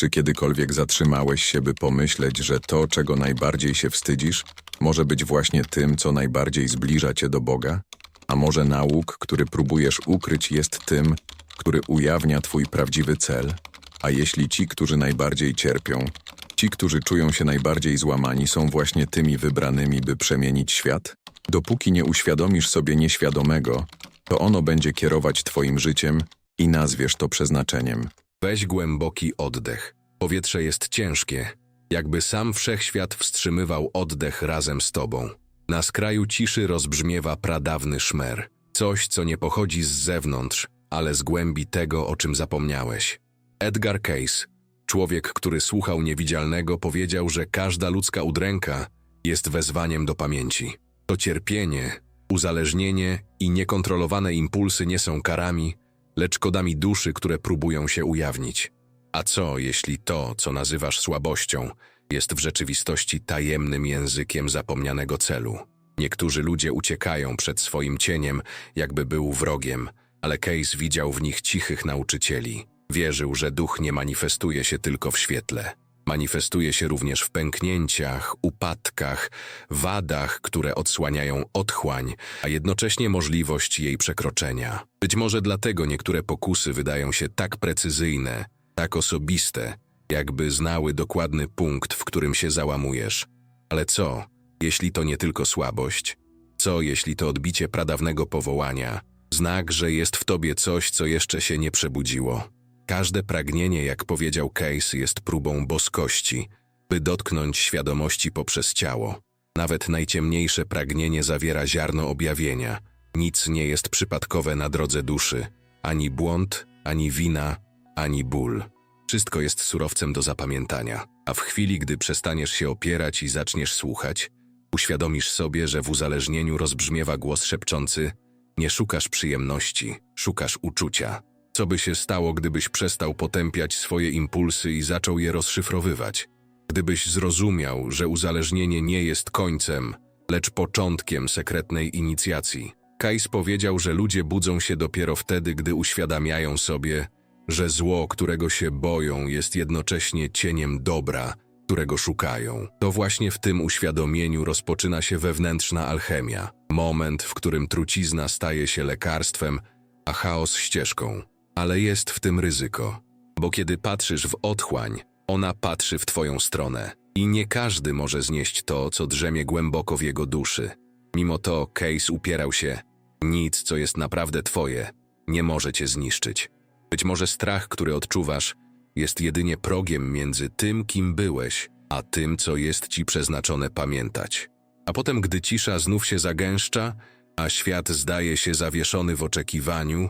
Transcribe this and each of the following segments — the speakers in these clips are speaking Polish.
Czy kiedykolwiek zatrzymałeś się, by pomyśleć, że to, czego najbardziej się wstydzisz, może być właśnie tym, co najbardziej zbliża cię do Boga? A może nauk, który próbujesz ukryć, jest tym, który ujawnia twój prawdziwy cel? A jeśli ci, którzy najbardziej cierpią, ci, którzy czują się najbardziej złamani, są właśnie tymi wybranymi, by przemienić świat? Dopóki nie uświadomisz sobie nieświadomego, to ono będzie kierować twoim życiem i nazwiesz to przeznaczeniem. Weź głęboki oddech. Powietrze jest ciężkie, jakby sam wszechświat wstrzymywał oddech razem z tobą. Na skraju ciszy rozbrzmiewa pradawny szmer. Coś, co nie pochodzi z zewnątrz, ale z głębi tego, o czym zapomniałeś. Edgar Case, człowiek, który słuchał niewidzialnego, powiedział, że każda ludzka udręka jest wezwaniem do pamięci. To cierpienie, uzależnienie i niekontrolowane impulsy nie są karami, lecz kodami duszy, które próbują się ujawnić. A co, jeśli to, co nazywasz słabością, jest w rzeczywistości tajemnym językiem zapomnianego celu? Niektórzy ludzie uciekają przed swoim cieniem, jakby był wrogiem, ale Case widział w nich cichych nauczycieli. Wierzył, że duch nie manifestuje się tylko w świetle. Manifestuje się również w pęknięciach, upadkach, wadach, które odsłaniają otchłań, a jednocześnie możliwość jej przekroczenia. Być może dlatego niektóre pokusy wydają się tak precyzyjne, tak osobiste, jakby znały dokładny punkt, w którym się załamujesz. Ale co, jeśli to nie tylko słabość? Co, jeśli to odbicie pradawnego powołania? Znak, że jest w tobie coś, co jeszcze się nie przebudziło. Każde pragnienie, jak powiedział Case, jest próbą boskości, by dotknąć świadomości poprzez ciało. Nawet najciemniejsze pragnienie zawiera ziarno objawienia. Nic nie jest przypadkowe na drodze duszy. Ani błąd, ani wina, ani ból. Wszystko jest surowcem do zapamiętania. A w chwili, gdy przestaniesz się opierać i zaczniesz słuchać, uświadomisz sobie, że w uzależnieniu rozbrzmiewa głos szepczący nie szukasz przyjemności, szukasz uczucia. Co by się stało, gdybyś przestał potępiać swoje impulsy i zaczął je rozszyfrowywać? Gdybyś zrozumiał, że uzależnienie nie jest końcem, lecz początkiem sekretnej inicjacji. Kais powiedział, że ludzie budzą się dopiero wtedy, gdy uświadamiają sobie, że zło, którego się boją, jest jednocześnie cieniem dobra, którego szukają. To właśnie w tym uświadomieniu rozpoczyna się wewnętrzna alchemia. Moment, w którym trucizna staje się lekarstwem, a chaos ścieżką. Ale jest w tym ryzyko, bo kiedy patrzysz w otchłań, ona patrzy w twoją stronę. I nie każdy może znieść to, co drzemie głęboko w jego duszy. Mimo to Case upierał się. Nic, co jest naprawdę twoje, nie może cię zniszczyć. Być może strach, który odczuwasz, jest jedynie progiem między tym, kim byłeś, a tym, co jest ci przeznaczone pamiętać. A potem, gdy cisza znów się zagęszcza, a świat zdaje się zawieszony w oczekiwaniu,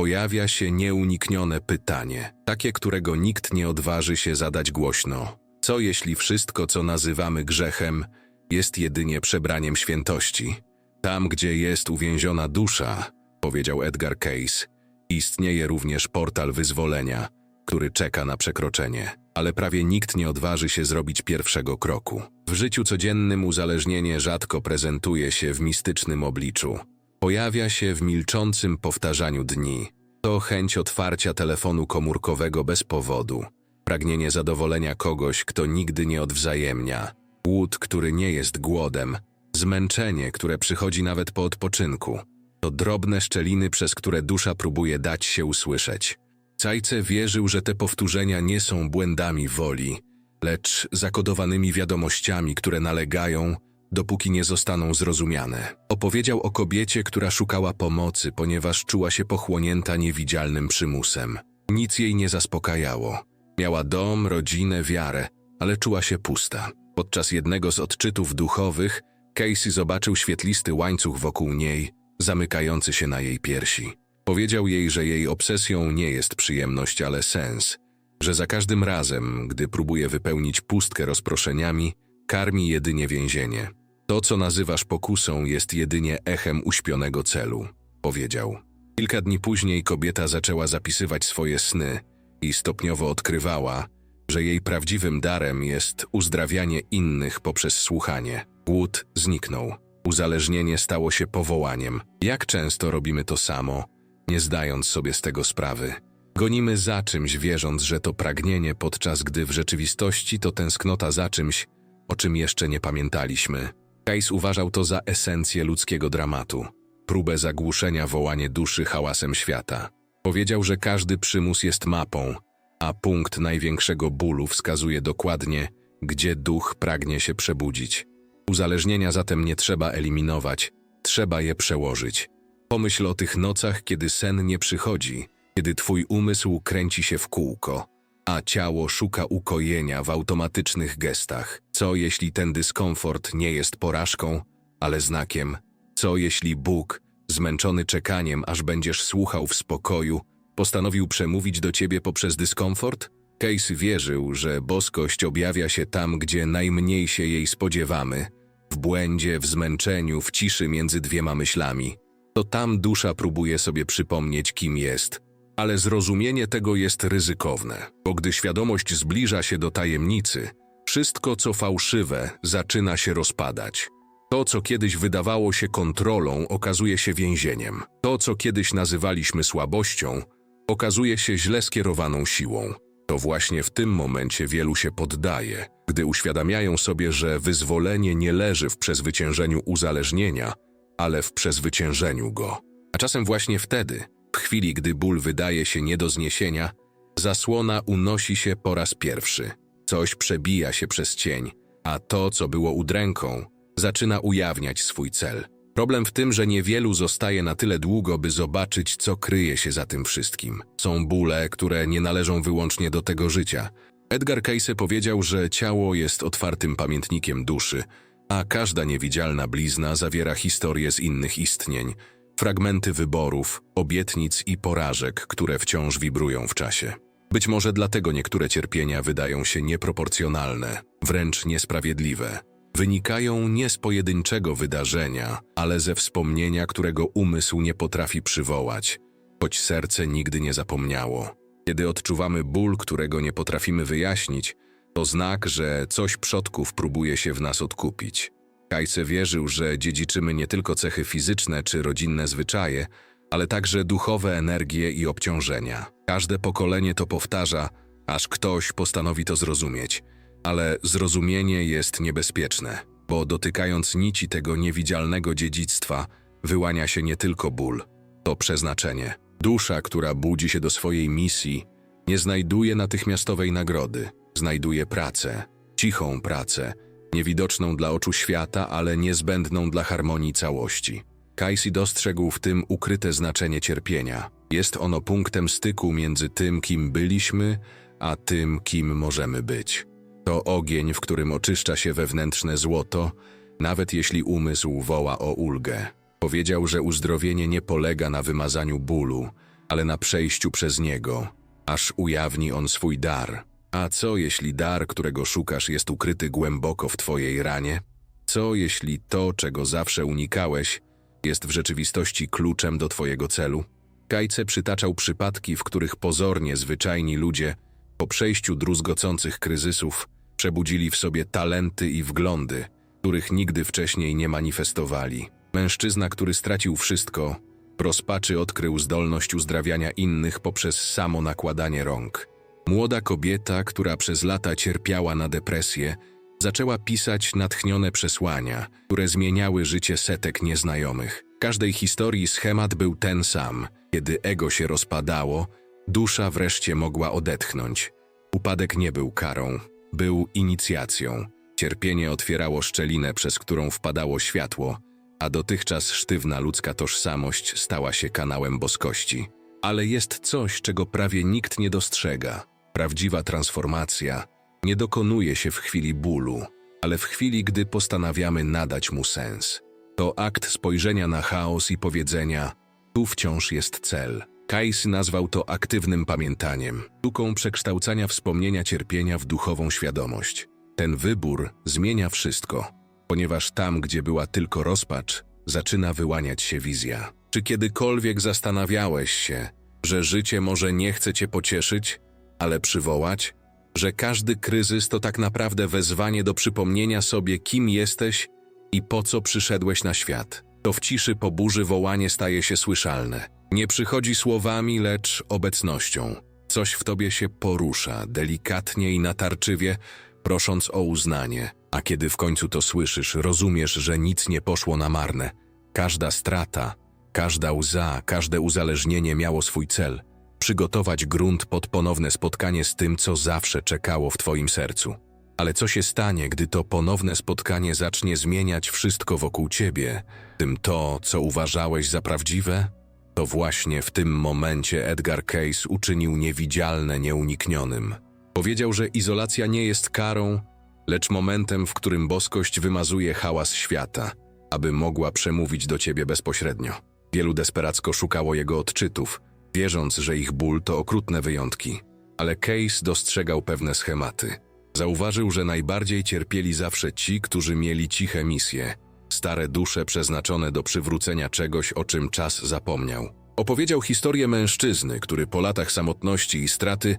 pojawia się nieuniknione pytanie, takie, którego nikt nie odważy się zadać głośno. Co jeśli wszystko, co nazywamy grzechem, jest jedynie przebraniem świętości? Tam, gdzie jest uwięziona dusza, powiedział Edgar Case, istnieje również portal wyzwolenia, który czeka na przekroczenie. Ale prawie nikt nie odważy się zrobić pierwszego kroku. W życiu codziennym uzależnienie rzadko prezentuje się w mistycznym obliczu. Pojawia się w milczącym powtarzaniu dni. To chęć otwarcia telefonu komórkowego bez powodu, pragnienie zadowolenia kogoś, kto nigdy nie odwzajemnia, głód, który nie jest głodem, zmęczenie, które przychodzi nawet po odpoczynku. To drobne szczeliny, przez które dusza próbuje dać się usłyszeć. Cajce wierzył, że te powtórzenia nie są błędami woli, lecz zakodowanymi wiadomościami, które nalegają, dopóki nie zostaną zrozumiane. Opowiedział o kobiecie, która szukała pomocy, ponieważ czuła się pochłonięta niewidzialnym przymusem. Nic jej nie zaspokajało. Miała dom, rodzinę, wiarę, ale czuła się pusta. Podczas jednego z odczytów duchowych Casey zobaczył świetlisty łańcuch wokół niej, zamykający się na jej piersi. Powiedział jej, że jej obsesją nie jest przyjemność, ale sens, że za każdym razem, gdy próbuje wypełnić pustkę rozproszeniami, karmi jedynie więzienie. To, co nazywasz pokusą, jest jedynie echem uśpionego celu, powiedział. Kilka dni później kobieta zaczęła zapisywać swoje sny i stopniowo odkrywała, że jej prawdziwym darem jest uzdrawianie innych poprzez słuchanie. Głód zniknął. Uzależnienie stało się powołaniem. Jak często robimy to samo, nie zdając sobie z tego sprawy? Gonimy za czymś, wierząc, że to pragnienie, podczas gdy w rzeczywistości to tęsknota za czymś, o czym jeszcze nie pamiętaliśmy. Case uważał to za esencję ludzkiego dramatu, próbę zagłuszenia wołanie duszy hałasem świata. Powiedział, że każdy przymus jest mapą, a punkt największego bólu wskazuje dokładnie, gdzie duch pragnie się przebudzić. Uzależnienia zatem nie trzeba eliminować, trzeba je przełożyć. Pomyśl o tych nocach, kiedy sen nie przychodzi, kiedy twój umysł kręci się w kółko, a ciało szuka ukojenia w automatycznych gestach. Co jeśli ten dyskomfort nie jest porażką, ale znakiem? Co jeśli Bóg, zmęczony czekaniem, aż będziesz słuchał w spokoju, postanowił przemówić do ciebie poprzez dyskomfort? Case wierzył, że boskość objawia się tam, gdzie najmniej się jej spodziewamy, w błędzie, w zmęczeniu, w ciszy między dwiema myślami. To tam dusza próbuje sobie przypomnieć, kim jest. Ale zrozumienie tego jest ryzykowne, bo gdy świadomość zbliża się do tajemnicy, wszystko co fałszywe zaczyna się rozpadać. To, co kiedyś wydawało się kontrolą, okazuje się więzieniem. To, co kiedyś nazywaliśmy słabością, okazuje się źle skierowaną siłą. To właśnie w tym momencie wielu się poddaje, gdy uświadamiają sobie, że wyzwolenie nie leży w przezwyciężeniu uzależnienia, ale w przezwyciężeniu go. A czasem właśnie wtedy, w chwili gdy ból wydaje się nie do zniesienia, zasłona unosi się po raz pierwszy. Coś przebija się przez cień, a to, co było udręką, zaczyna ujawniać swój cel. Problem w tym, że niewielu zostaje na tyle długo, by zobaczyć, co kryje się za tym wszystkim. Są bóle, które nie należą wyłącznie do tego życia. Edgar Cayce powiedział, że ciało jest otwartym pamiętnikiem duszy, a każda niewidzialna blizna zawiera historię z innych istnień, fragmenty wyborów, obietnic i porażek, które wciąż wibrują w czasie. Być może dlatego niektóre cierpienia wydają się nieproporcjonalne, wręcz niesprawiedliwe. Wynikają nie z pojedynczego wydarzenia, ale ze wspomnienia, którego umysł nie potrafi przywołać, choć serce nigdy nie zapomniało. Kiedy odczuwamy ból, którego nie potrafimy wyjaśnić, to znak, że coś przodków próbuje się w nas odkupić. Kajce wierzył, że dziedziczymy nie tylko cechy fizyczne czy rodzinne zwyczaje, ale także duchowe energie i obciążenia. Każde pokolenie to powtarza, aż ktoś postanowi to zrozumieć. Ale zrozumienie jest niebezpieczne, bo dotykając nici tego niewidzialnego dziedzictwa, wyłania się nie tylko ból, to przeznaczenie. Dusza, która budzi się do swojej misji, nie znajduje natychmiastowej nagrody, znajduje pracę, cichą pracę, niewidoczną dla oczu świata, ale niezbędną dla harmonii całości. Casey dostrzegł w tym ukryte znaczenie cierpienia. Jest ono punktem styku między tym, kim byliśmy, a tym, kim możemy być. To ogień, w którym oczyszcza się wewnętrzne złoto, nawet jeśli umysł woła o ulgę. Powiedział, że uzdrowienie nie polega na wymazaniu bólu, ale na przejściu przez niego, aż ujawni on swój dar. A co jeśli dar, którego szukasz, jest ukryty głęboko w twojej ranie? Co jeśli to, czego zawsze unikałeś, jest w rzeczywistości kluczem do twojego celu? Kajce przytaczał przypadki, w których pozornie zwyczajni ludzie, po przejściu druzgocących kryzysów, przebudzili w sobie talenty i wglądy, których nigdy wcześniej nie manifestowali. Mężczyzna, który stracił wszystko, rozpaczy odkrył zdolność uzdrawiania innych poprzez samo nakładanie rąk. Młoda kobieta, która przez lata cierpiała na depresję, zaczęła pisać natchnione przesłania, które zmieniały życie setek nieznajomych. W każdej historii schemat był ten sam. Kiedy ego się rozpadało, dusza wreszcie mogła odetchnąć. Upadek nie był karą, był inicjacją. Cierpienie otwierało szczelinę, przez którą wpadało światło, a dotychczas sztywna ludzka tożsamość stała się kanałem boskości. Ale jest coś, czego prawie nikt nie dostrzega. Prawdziwa transformacja nie dokonuje się w chwili bólu, ale w chwili, gdy postanawiamy nadać mu sens. To akt spojrzenia na chaos i powiedzenia: tu wciąż jest cel. Kajs nazwał to aktywnym pamiętaniem, sztuką przekształcania wspomnienia cierpienia w duchową świadomość. Ten wybór zmienia wszystko, ponieważ tam, gdzie była tylko rozpacz, zaczyna wyłaniać się wizja. Czy kiedykolwiek zastanawiałeś się, że życie może nie chce cię pocieszyć, ale przywołać? Że każdy kryzys to tak naprawdę wezwanie do przypomnienia sobie, kim jesteś i po co przyszedłeś na świat? To w ciszy po burzy wołanie staje się słyszalne. Nie przychodzi słowami, lecz obecnością. Coś w tobie się porusza, delikatnie i natarczywie, prosząc o uznanie. A kiedy w końcu to słyszysz, rozumiesz, że nic nie poszło na marne. Każda strata, każda łza, każde uzależnienie miało swój cel przygotować grunt pod ponowne spotkanie z tym, co zawsze czekało w twoim sercu. Ale co się stanie, gdy to ponowne spotkanie zacznie zmieniać wszystko wokół ciebie, tym to, co uważałeś za prawdziwe? To właśnie w tym momencie Edgar Case uczynił niewidzialne nieuniknionym. Powiedział, że izolacja nie jest karą, lecz momentem, w którym boskość wymazuje hałas świata, aby mogła przemówić do ciebie bezpośrednio. Wielu desperacko szukało jego odczytów, wierząc, że ich ból to okrutne wyjątki. Ale Case dostrzegał pewne schematy. Zauważył, że najbardziej cierpieli zawsze ci, którzy mieli ciche misje, stare dusze przeznaczone do przywrócenia czegoś, o czym czas zapomniał. Opowiedział historię mężczyzny, który po latach samotności i straty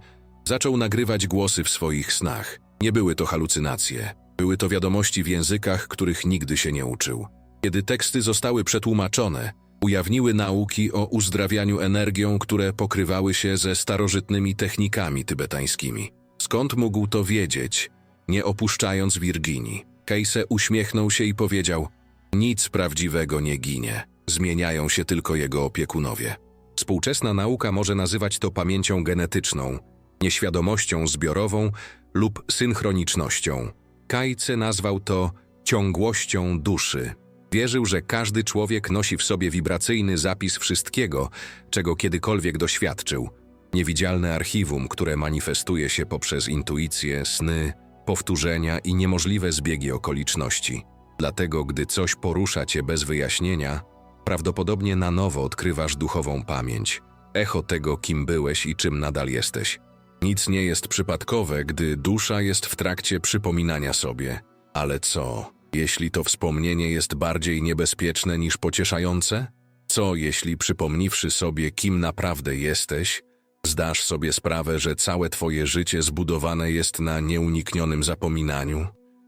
zaczął nagrywać głosy w swoich snach. Nie były to halucynacje, były to wiadomości w językach, których nigdy się nie uczył. Kiedy teksty zostały przetłumaczone, ujawniły nauki o uzdrawianiu energią, które pokrywały się ze starożytnymi technikami tybetańskimi. Skąd mógł to wiedzieć, nie opuszczając Wirginii? Keise uśmiechnął się i powiedział: Nic prawdziwego nie ginie, zmieniają się tylko jego opiekunowie. Współczesna nauka może nazywać to pamięcią genetyczną, nieświadomością zbiorową lub synchronicznością. Kajce nazwał to ciągłością duszy. Wierzył, że każdy człowiek nosi w sobie wibracyjny zapis wszystkiego, czego kiedykolwiek doświadczył. Niewidzialne archiwum, które manifestuje się poprzez intuicję, sny, powtórzenia i niemożliwe zbiegi okoliczności. Dlatego, gdy coś porusza cię bez wyjaśnienia, prawdopodobnie na nowo odkrywasz duchową pamięć, echo tego, kim byłeś i czym nadal jesteś. Nic nie jest przypadkowe, gdy dusza jest w trakcie przypominania sobie. Ale co, jeśli to wspomnienie jest bardziej niebezpieczne niż pocieszające? Co, jeśli przypomniwszy sobie, kim naprawdę jesteś, zdasz sobie sprawę, że całe twoje życie zbudowane jest na nieuniknionym zapominaniu?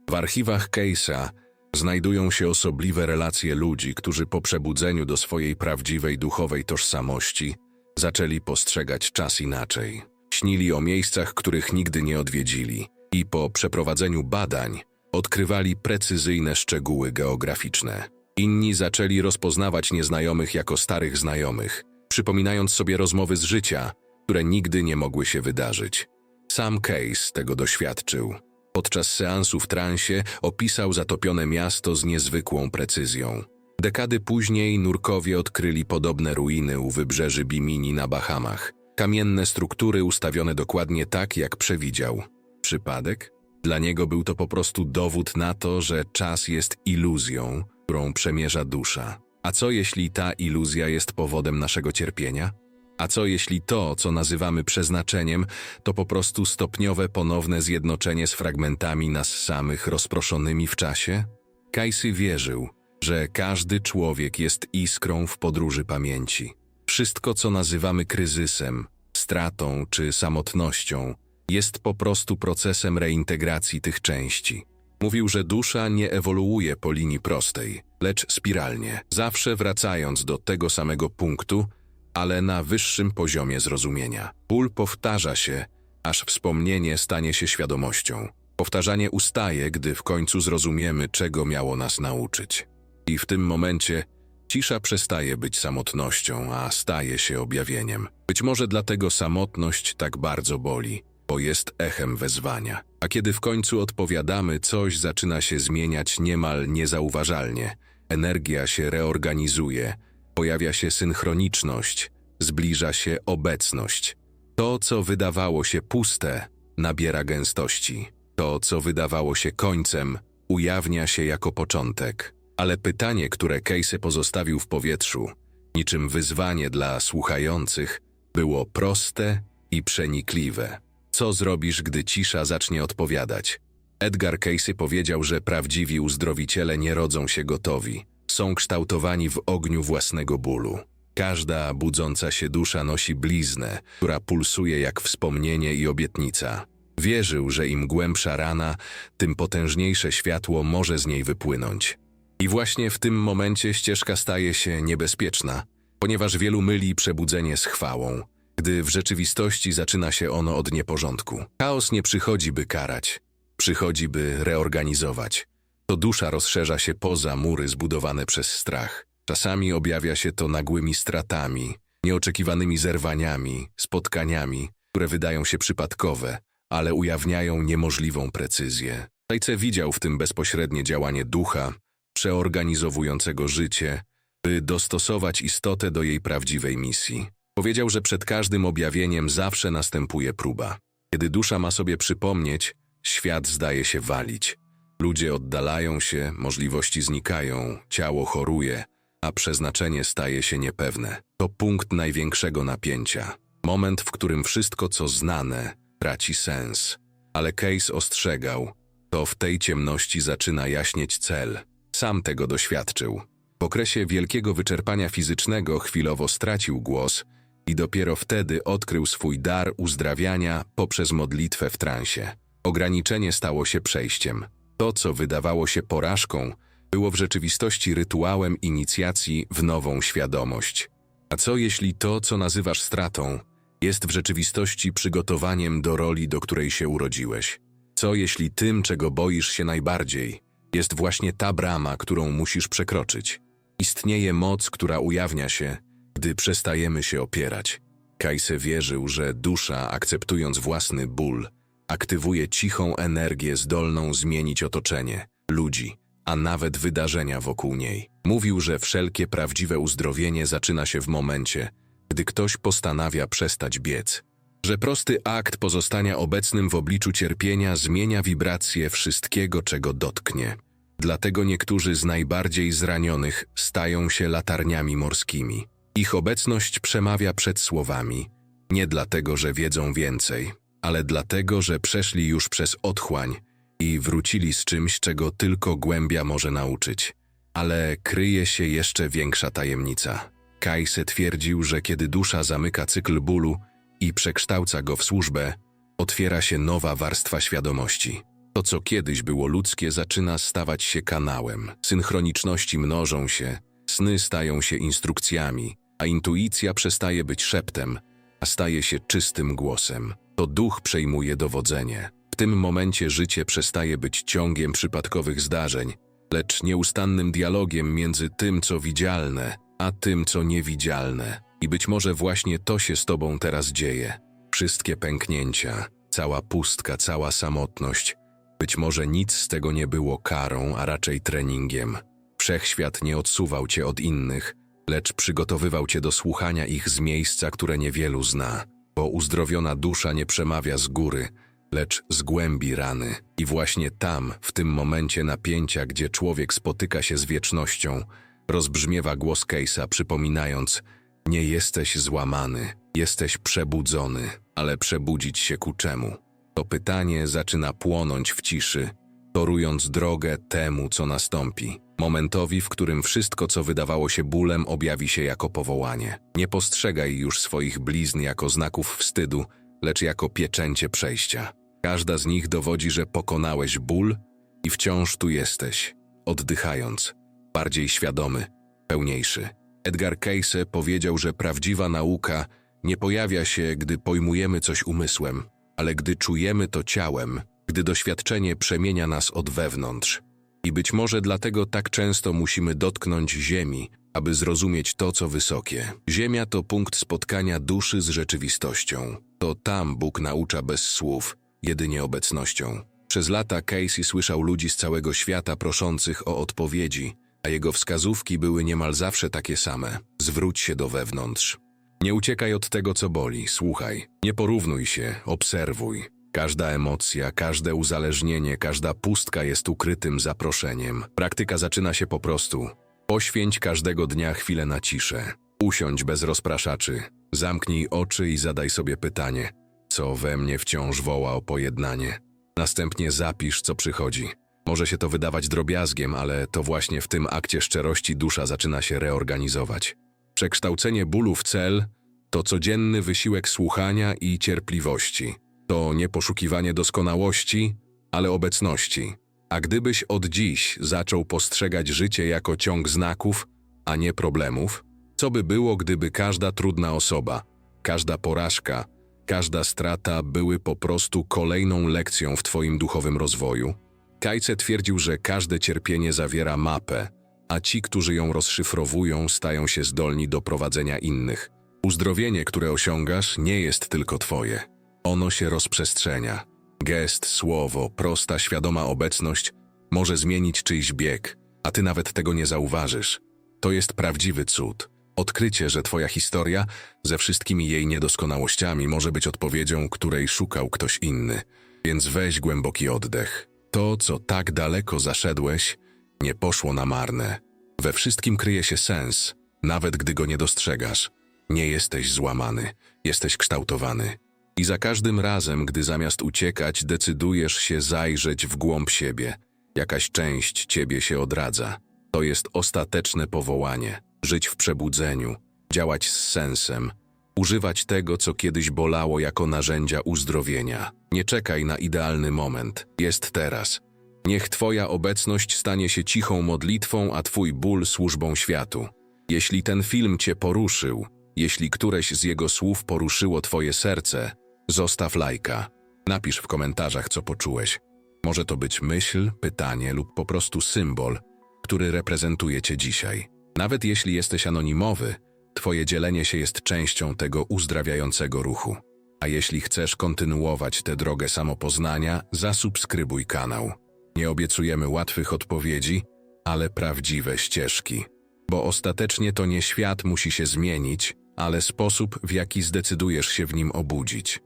W archiwach Case'a znajdują się osobliwe relacje ludzi, którzy po przebudzeniu do swojej prawdziwej duchowej tożsamości zaczęli postrzegać czas inaczej. Śnili o miejscach, których nigdy nie odwiedzili i po przeprowadzeniu badań odkrywali precyzyjne szczegóły geograficzne. Inni zaczęli rozpoznawać nieznajomych jako starych znajomych, przypominając sobie rozmowy z życia, które nigdy nie mogły się wydarzyć. Sam Case tego doświadczył. Podczas seansu w transie opisał zatopione miasto z niezwykłą precyzją. Dekady później nurkowie odkryli podobne ruiny u wybrzeży Bimini na Bahamach. Kamienne struktury ustawione dokładnie tak, jak przewidział. Przypadek? Dla niego był to po prostu dowód na to, że czas jest iluzją, którą przemierza dusza. A co jeśli ta iluzja jest powodem naszego cierpienia? A co jeśli to, co nazywamy przeznaczeniem, to po prostu stopniowe ponowne zjednoczenie z fragmentami nas samych rozproszonymi w czasie? Kajsy wierzył, że każdy człowiek jest iskrą w podróży pamięci. Wszystko, co nazywamy kryzysem, stratą czy samotnością, jest po prostu procesem reintegracji tych części. Mówił, że dusza nie ewoluuje po linii prostej, lecz spiralnie, zawsze wracając do tego samego punktu, ale na wyższym poziomie zrozumienia. Ból powtarza się, aż wspomnienie stanie się świadomością. Powtarzanie ustaje, gdy w końcu zrozumiemy, czego miało nas nauczyć. I w tym momencie cisza przestaje być samotnością, a staje się objawieniem. Być może dlatego samotność tak bardzo boli, bo jest echem wezwania. A kiedy w końcu odpowiadamy, coś zaczyna się zmieniać niemal niezauważalnie. Energia się reorganizuje, pojawia się synchroniczność, zbliża się obecność. To, co wydawało się puste, nabiera gęstości. To, co wydawało się końcem, ujawnia się jako początek. Ale pytanie, które Casey pozostawił w powietrzu, niczym wyzwanie dla słuchających, było proste i przenikliwe. Co zrobisz, gdy cisza zacznie odpowiadać? Edgar Casey powiedział, że prawdziwi uzdrowiciele nie rodzą się gotowi. Są kształtowani w ogniu własnego bólu. Każda budząca się dusza nosi bliznę, która pulsuje jak wspomnienie i obietnica. Wierzył, że im głębsza rana, tym potężniejsze światło może z niej wypłynąć. I właśnie w tym momencie ścieżka staje się niebezpieczna, ponieważ wielu myli przebudzenie z chwałą. Gdy w rzeczywistości zaczyna się ono od nieporządku. Chaos nie przychodzi, by karać, przychodzi, by reorganizować. To dusza rozszerza się poza mury zbudowane przez strach. Czasami objawia się to nagłymi stratami, nieoczekiwanymi zerwaniami, spotkaniami, które wydają się przypadkowe, ale ujawniają niemożliwą precyzję. Tajce widział w tym bezpośrednie działanie ducha, przeorganizowującego życie, by dostosować istotę do jej prawdziwej misji. Powiedział, że przed każdym objawieniem zawsze następuje próba. Kiedy dusza ma sobie przypomnieć, świat zdaje się walić. Ludzie oddalają się, możliwości znikają, ciało choruje, a przeznaczenie staje się niepewne. To punkt największego napięcia. Moment, w którym wszystko, co znane, traci sens. Ale Case ostrzegał, to w tej ciemności zaczyna jaśnieć cel. Sam tego doświadczył. W okresie wielkiego wyczerpania fizycznego chwilowo stracił głos i dopiero wtedy odkrył swój dar uzdrawiania poprzez modlitwę w transie. Ograniczenie stało się przejściem. To, co wydawało się porażką, było w rzeczywistości rytuałem inicjacji w nową świadomość. A co jeśli to, co nazywasz stratą, jest w rzeczywistości przygotowaniem do roli, do której się urodziłeś? Co jeśli tym, czego boisz się najbardziej, jest właśnie ta brama, którą musisz przekroczyć? Istnieje moc, która ujawnia się, gdy przestajemy się opierać. Kajse wierzył, że dusza, akceptując własny ból, aktywuje cichą energię zdolną zmienić otoczenie, ludzi, a nawet wydarzenia wokół niej. Mówił, że wszelkie prawdziwe uzdrowienie zaczyna się w momencie, gdy ktoś postanawia przestać biec. Że prosty akt pozostania obecnym w obliczu cierpienia zmienia wibrację wszystkiego, czego dotknie. Dlatego niektórzy z najbardziej zranionych stają się latarniami morskimi. Ich obecność przemawia przed słowami, nie dlatego, że wiedzą więcej, ale dlatego, że przeszli już przez otchłań i wrócili z czymś, czego tylko głębia może nauczyć. Ale kryje się jeszcze większa tajemnica. Kajse twierdził, że kiedy dusza zamyka cykl bólu i przekształca go w służbę, otwiera się nowa warstwa świadomości. To, co kiedyś było ludzkie, zaczyna stawać się kanałem. Synchroniczności mnożą się, sny stają się instrukcjami, a intuicja przestaje być szeptem, a staje się czystym głosem. To duch przejmuje dowodzenie. W tym momencie życie przestaje być ciągiem przypadkowych zdarzeń, lecz nieustannym dialogiem między tym, co widzialne, a tym, co niewidzialne. I być może właśnie to się z tobą teraz dzieje. Wszystkie pęknięcia, cała pustka, cała samotność. Być może nic z tego nie było karą, a raczej treningiem. Wszechświat nie odsuwał cię od innych, lecz przygotowywał cię do słuchania ich z miejsca, które niewielu zna. Bo uzdrowiona dusza nie przemawia z góry, lecz z głębi rany. I właśnie tam, w tym momencie napięcia, gdzie człowiek spotyka się z wiecznością, rozbrzmiewa głos Case'a, przypominając: Nie jesteś złamany, jesteś przebudzony, ale przebudzić się ku czemu? To pytanie zaczyna płonąć w ciszy, torując drogę temu, co nastąpi. Momentowi, w którym wszystko, co wydawało się bólem, objawi się jako powołanie. Nie postrzegaj już swoich blizn jako znaków wstydu, lecz jako pieczęcie przejścia. Każda z nich dowodzi, że pokonałeś ból i wciąż tu jesteś, oddychając, bardziej świadomy, pełniejszy. Edgar Cayce powiedział, że prawdziwa nauka nie pojawia się, gdy pojmujemy coś umysłem, ale gdy czujemy to ciałem, gdy doświadczenie przemienia nas od wewnątrz. I być może dlatego tak często musimy dotknąć ziemi, aby zrozumieć to, co wysokie. Ziemia to punkt spotkania duszy z rzeczywistością. To tam Bóg naucza bez słów, jedynie obecnością. Przez lata Casey słyszał ludzi z całego świata proszących o odpowiedzi, a jego wskazówki były niemal zawsze takie same. Zwróć się do wewnątrz. Nie uciekaj od tego, co boli, słuchaj. Nie porównuj się, obserwuj. Każda emocja, każde uzależnienie, każda pustka jest ukrytym zaproszeniem. Praktyka zaczyna się po prostu. Poświęć każdego dnia chwilę na ciszę. Usiądź bez rozpraszaczy. Zamknij oczy i zadaj sobie pytanie, co we mnie wciąż woła o pojednanie. Następnie zapisz, co przychodzi. Może się to wydawać drobiazgiem, ale to właśnie w tym akcie szczerości dusza zaczyna się reorganizować. Przekształcenie bólu w cel to codzienny wysiłek słuchania i cierpliwości. To nie poszukiwanie doskonałości, ale obecności. A gdybyś od dziś zaczął postrzegać życie jako ciąg znaków, a nie problemów, co by było, gdyby każda trudna osoba, Każda porażka, każda strata były po prostu kolejną lekcją w twoim duchowym rozwoju. Kajce twierdził, że każde cierpienie zawiera mapę, a ci, którzy ją rozszyfrowują, stają się zdolni do prowadzenia innych. Uzdrowienie, które osiągasz, nie jest tylko twoje. Ono się rozprzestrzenia. Gest, słowo, prosta, świadoma obecność może zmienić czyjś bieg, a ty nawet tego nie zauważysz. To jest prawdziwy cud. Odkrycie, że twoja historia ze wszystkimi jej niedoskonałościami może być odpowiedzią, której szukał ktoś inny. Więc weź głęboki oddech. To, co tak daleko zaszedłeś, nie poszło na marne. We wszystkim kryje się sens, nawet gdy go nie dostrzegasz. Nie jesteś złamany, jesteś kształtowany. I za każdym razem, gdy zamiast uciekać, decydujesz się zajrzeć w głąb siebie, jakaś część ciebie się odradza. To jest ostateczne powołanie. Żyć w przebudzeniu, działać z sensem, używać tego, co kiedyś bolało jako narzędzia uzdrowienia. Nie czekaj na idealny moment. Jest teraz. Niech Twoja obecność stanie się cichą modlitwą, a Twój ból służbą światu. Jeśli ten film Cię poruszył, jeśli któreś z jego słów poruszyło Twoje serce, zostaw lajka. Napisz w komentarzach, co poczułeś. Może to być myśl, pytanie lub po prostu symbol, który reprezentuje Cię dzisiaj. Nawet jeśli jesteś anonimowy, Twoje dzielenie się jest częścią tego uzdrawiającego ruchu. A jeśli chcesz kontynuować tę drogę samopoznania, zasubskrybuj kanał. Nie obiecujemy łatwych odpowiedzi, ale prawdziwe ścieżki. Bo ostatecznie to nie świat musi się zmienić, ale sposób, w jaki zdecydujesz się w nim obudzić.